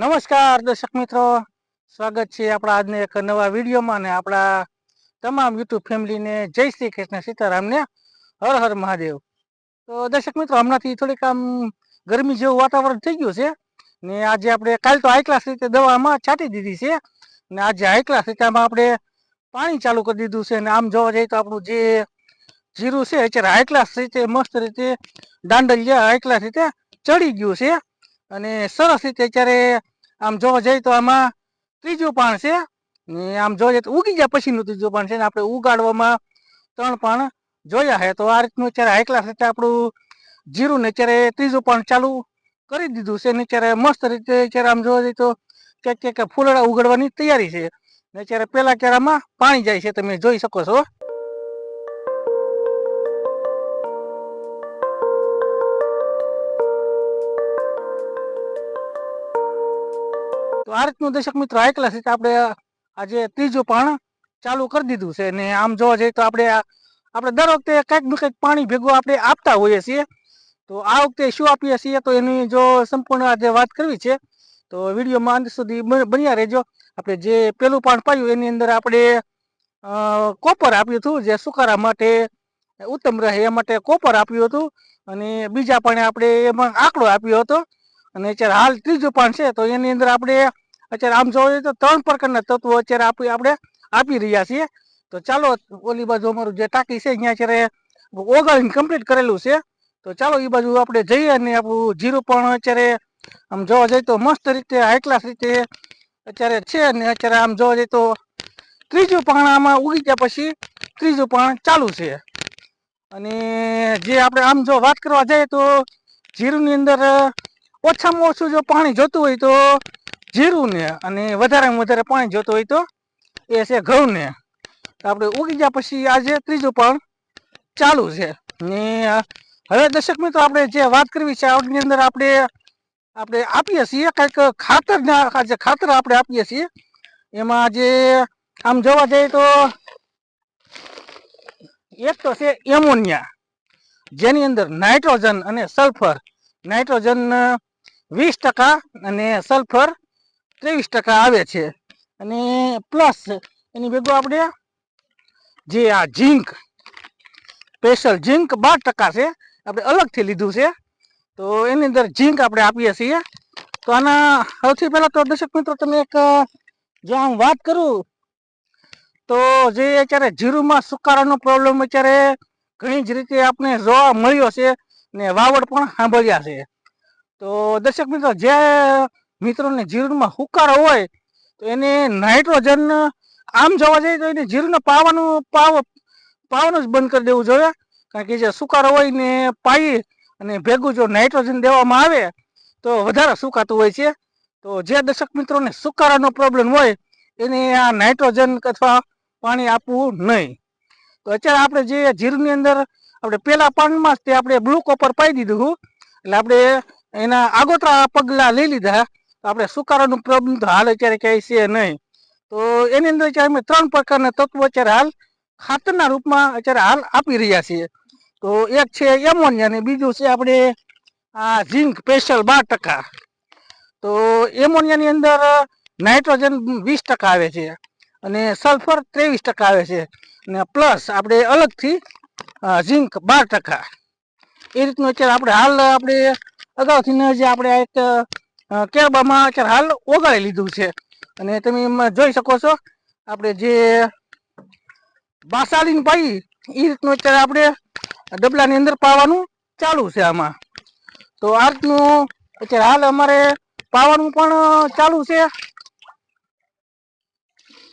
નમસ્કાર, દર્શક મિત્રો. સ્વાગત છે આપણા આજના એક નવા વિડીયોમાં ને આપણા તમામ યુટ્યુબ ફેમિલીને જય શ્રી કૃષ્ણ સીતારામને હર હર મહાદેવ. તો દર્શક મિત્રો, હમણાંથી થોડીક આમ ગરમી જેવું વાતાવરણ થઈ ગયું છે ને આજે આપણે કાલ તો હાઈ ક્લાસ રીતે દવામાં છાંટી દીધી છે ને આજે હાઈ ક્લાસ રીતે આપણે પાણી ચાલુ કરી દીધું છે ને આમ જોવા જઈએ તો આપણું જે જીરું છે, અત્યારે હાઈ ક્લાસ રીતે, મસ્ત રીતે, દાંડલિયા હાઈ ક્લાસ રીતે ચડી ગયું છે અને સરસ રીતે અત્યારે આમ જોવા જઈએ તો આમાં ત્રીજું પાણ છે. ને આમ જોવા જઈએ તો ઉગી ગયા પછીનું ત્રીજું પાણ છે ને આપણે ઉગાડવામાં ત્રણ પાણ જોયા હે તો આ રીતનું અત્યારે હાઈ ક્લાસ રીતે આપણું જીરું ને અત્યારે ત્રીજું પાણ ચાલુ કરી દીધું છે ને અત્યારે મસ્ત રીતે અત્યારે આમ જોવા જઈએ તો ક્યાંક ક્યાંક ફૂલડા ઉગાડવાની તૈયારી છે. ને અત્યારે પેલા ક્યારામાં પાણી જાય છે. તમે જોઈ શકો છો. તો આ રીતનું દર્શક મિત્રો હાઈ છે કે આપણે આજે ત્રીજું પાણ ચાલુ કરી દીધું છે અને આમ જોવા જઈએ તો આપણે આપણે દર વખતે કંઈક ને કંઈક પાણી ભેગું આપણે આપતા હોઈએ છીએ. તો આ વખતે શું આપીએ છીએ તો એની જો સંપૂર્ણ આજે વાત કરવી છે. તો વિડીયોમાં અંત સુધી બન્યા રહેજો. આપણે જે પેલું પાણ પાયું એની અંદર આપણે કોપર આપ્યું હતું જે સુકારા માટે ઉત્તમ રહે એ માટે કોપર આપ્યું હતું. અને બીજા પાણે આપણે એમાં આંકડો આપ્યો હતો. અને અત્યારે હાલ ત્રીજું પાણ છે તો એની અંદર આપણે અત્યારે આમ જઈએ તો ત્રણ પ્રકારના તત્વો અત્યારે આપી આપણે આપી રહ્યા છીએ. તો ચાલો, ઓલી બાજુ અમારું જે ટાંકી છે, અહીંયા અત્યારે ઓગાળીને કમ્પ્લીટ કરેલું છે. તો ચાલો એ બાજુ આપણે જઈએ અને આપણું જીરું પણ અત્યારે આમ જોવા જઈએ તો મસ્ત રીતે હાઈ ક્લાસ રીતે અત્યારે છે અને અત્યારે આમ જોવા જઈએ તો ત્રીજું પાણ આમાં ઉગી ગયા પછી ત્રીજું પાણ ચાલુ છે. અને જે આપણે આમ જો વાત કરવા જઈએ તો જીરુંની અંદર ઓછામાં ઓછું જો પાણી જોતું હોય તો જીરું ને અને વધારેમાં વધારે પાણી જોતું હોય તો એ છે ઘઉં ને આપણે ઉગી ગયા પછી આજે ત્રીજું પણ ચાલુ છે. ને હવે દર્શક મિત્રો, આપણે જે વાત કરવી છે આવડની અંદર આપણે આપણે આપીએ છીએ કંઈક ખાતરના જે ખાતર આપણે આપીએ છીએ, એમાં જે, આમ જોવા જઈએ તો એક તો છે એમોનિયા, જેની અંદર નાઇટ્રોજન અને સલ્ફર. નાઇટ્રોજન વીસ ટકા અને સલ્ફર ત્રેવીસ ટકા આવે છે. અને પ્લસ એની ભેગું આપણે જે આ ઝીંક સ્પેશિયલ ઝીંક બાર ટકા છે. આપણે અલગથી લીધું છે. તો એની અંદર ઝીંક આપણે આપીએ છીએ. તો આના સૌથી પહેલાં તો દર્શક મિત્રો તમે એક, જો આમ વાત કરું, તો જે અત્યારે જીરુમાં સુકારાનો પ્રોબ્લેમ અત્યારે ઘણી જ રીતે આપણે જોવા મળ્યો છે ને વાવડ પણ સાંભળ્યા છે. તો દર્શક મિત્રો જે મિત્રોને જીરુંમાં હુકાર હોય, તો એને નાઇટ્રોજન આમ જોવા જઈએ તો એને જીરુને પાવાનું, પાવ, પાવાનું જ બંધ કરી દેવું જોઈએ. કારણ કે જે સુકારો હોય ને પાઈ અને ભેગું જો નાઇટ્રોજન દેવામાં આવે, તો વધારે સુકાતું હોય છે. તો જે દર્શક મિત્રોને સુકારાનો પ્રોબ્લેમ હોય, એને આ નાઇટ્રોજન અથવા પાણી આપવું નહીં. તો અત્યારે આપણે જે જીરુની અંદર, આપણે પહેલાં પાનમાં તે આપણે બ્લુ કોપર પાઈ દીધું એટલે આપણે એના આગોતરા પગલાં લઈ લીધા. આપણે સુકારાનું પ્રોબ્લેમ તો હાલ અત્યારે ક્યાંય છે નહીં. તો એની અંદર અત્યારે અમે ત્રણ પ્રકારના તત્વો અત્યારે હાલ ખાતરના રૂપમાં અત્યારે હાલ આપી રહ્યા છીએ. તો એક છે એમોનિયા ને બીજું છે આપણે આ ઝીંક સ્પેશિયલ બાર ટકા. તો એમોનિયાની અંદર નાઇટ્રોજન વીસ ટકા આવે છે અને સલ્ફર ત્રેવીસ ટકા આવે છે. અને પ્લસ આપણે અલગથી ઝીંક બાર ટકા. એ રીતનું અત્યારે આપણે હાલ આપણે અગાઉથી જે આપણે એક કેરબામાં અત્યારે હાલ ઓગાળી લીધું છે. અને તમે જોઈ શકો છો, આપણે જે બાસાલીન પાઈ એ રીતનું અત્યારે આપણે ડબલાની અંદર પાવાનું ચાલુ છે આમાં. તો આ રીતનું અત્યારે હાલ અમારે પાવાનું પણ ચાલુ છે.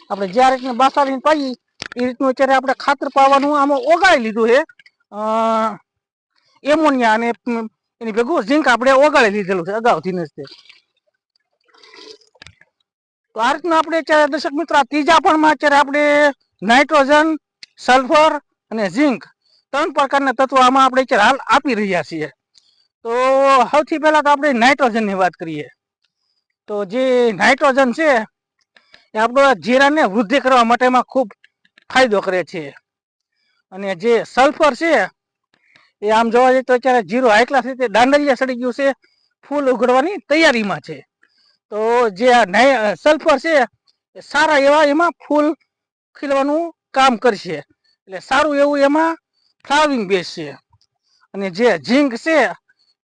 આપણે જે આ રીતના બાસાલીને પાઈ એ રીતનું અત્યારે આપણે ખાતર પાવાનું આમાં ઓગાળી લીધું છે. એમોનિયા અને એની ભેગું ઝીંક આપણે ઓગાળી લીધેલું છે અગાઉથી જ તે તો આ રીતના આપણે અત્યારે દર્શક મિત્રો ત્રીજા પણમાં અત્યારે આપણે નાઇટ્રોજન, સલ્ફર અને ઝીંક ત્રણ પ્રકારના તત્વો આમાં આપણે અત્યારે હાલ આપી રહ્યા છીએ. તો સૌથી પહેલા તો આપણે નાઇટ્રોજનની વાત કરીએ. તો જે નાઇટ્રોજન છે, એ આપણો જીરાને વૃદ્ધિ કરવા માટેમાં ખૂબ ફાયદો કરે છે. અને જે સલ્ફર છે એ આમ જોવા જઈએ તો અત્યારે જીરો હાઈ ક્લાસ રીતે દાંડલિયા સડી ગયું છે. ફૂલ ઉગડવાની તૈયારીમાં છે. તો જે આ સલ્ફર છે સારા એવા એમાં ફૂલ ખીલવાનું કામ કરશે. એટલે સારું એવું એમાં ફ્લાવરિંગ બેસશે. અને જે ઝીંક છે,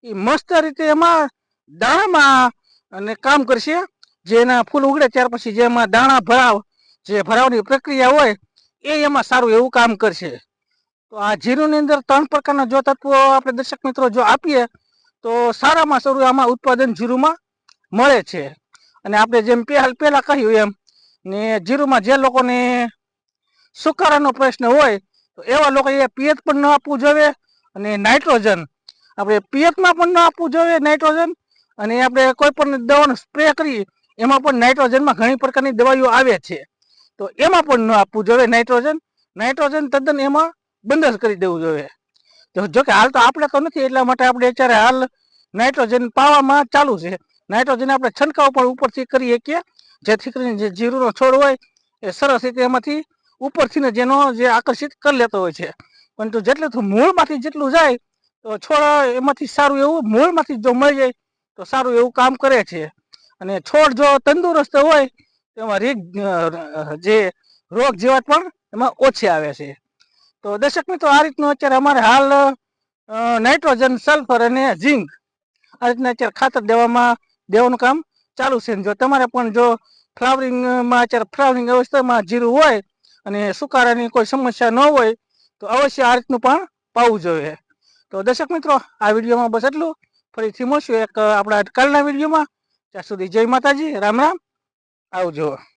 એ મસ્ત રીતે એમાં દાણામાં અને કામ કરશે. જે એના ફૂલ ઉગડે ત્યાર પછી જે એમાં દાણા ભરાવ, જે ભરાવની પ્રક્રિયા હોય, એ એમાં સારું એવું કામ કરશે. તો આ જીરુની અંદર ત્રણ પ્રકારના જો તત્વો આપણે દર્શક મિત્રો જો આપીએ, તો સારામાં સારું આમાં ઉત્પાદન જીરુમાં મળે છે. અને આપણે જેમ પહેલ પહેલાં કહ્યું એમ ને જીરુમાં જે લોકોને સુકારાનો પ્રશ્ન હોય, તો એવા લોકોએ પિયત પણ ન આપવું જોઈએ અને નાઇટ્રોજન, આપણે પિયતમાં પણ ન આપવું જોઈએ નાઇટ્રોજન અને આપણે કોઈ પણ દવાનો સ્પ્રે કરીએ એમાં પણ નાઇટ્રોજનમાં ઘણી પ્રકારની દવાઈઓ આવે છે. તો એમાં પણ ન આપવું જોઈએ નાઇટ્રોજન. નાઇટ્રોજન તદ્દન એમાં બંધ જ કરી દેવું જોઈએ. જો કે હાલ તો આપણે તો નથી, એટલા માટે આપણે અત્યારે હાલ નાઇટ્રોજન પાવામાં ચાલુ છે. નાઇટ્રોજન આપણે છંટકાવ પણ ઉપરથી કરીએ કે જેથી કરીને જે જીરુનો છોડ હોય, એ સરસ રીતે એમાંથી ઉપરથી જેનો જે આકર્ષિત કરી લેતો હોય છે. પરંતુ જેટલું મૂળમાંથી જેટલું જાય, તો છોડ એમાંથી સારું એવું, મૂળમાંથી જો મળી જાય, તો સારું એવું કામ કરે છે. અને છોડ જો તંદુરસ્ત હોય તો એમાં જે રોગ જીવાત પણ એમાં ઓછી આવે છે. તો દર્શક મિત્રો, આ રીતનું અત્યારે અમારે હાલ નાઇટ્રોજન સલ્ફર અને ઝીંક આ રીતના અત્યારે ખાતર દેવામાં, દેવાનું કામ ચાલુ છે. જો તમારે પણ જો ફ્લાવરિંગમાં અત્યારે ફ્લાવરિંગ અવસ્થામાં જીરું હોય અને સુકારાની કોઈ સમસ્યા ન હોય, તો અવશ્ય આ રીતનું પણ પાવું જોઈએ. તો દર્શક મિત્રો, આ વિડીયોમાં બસ એટલું ફરીથી મળશું એક આપણા કાલના વિડીયોમાં. ત્યાં સુધી જય માતાજી. રામ રામ. આવજો.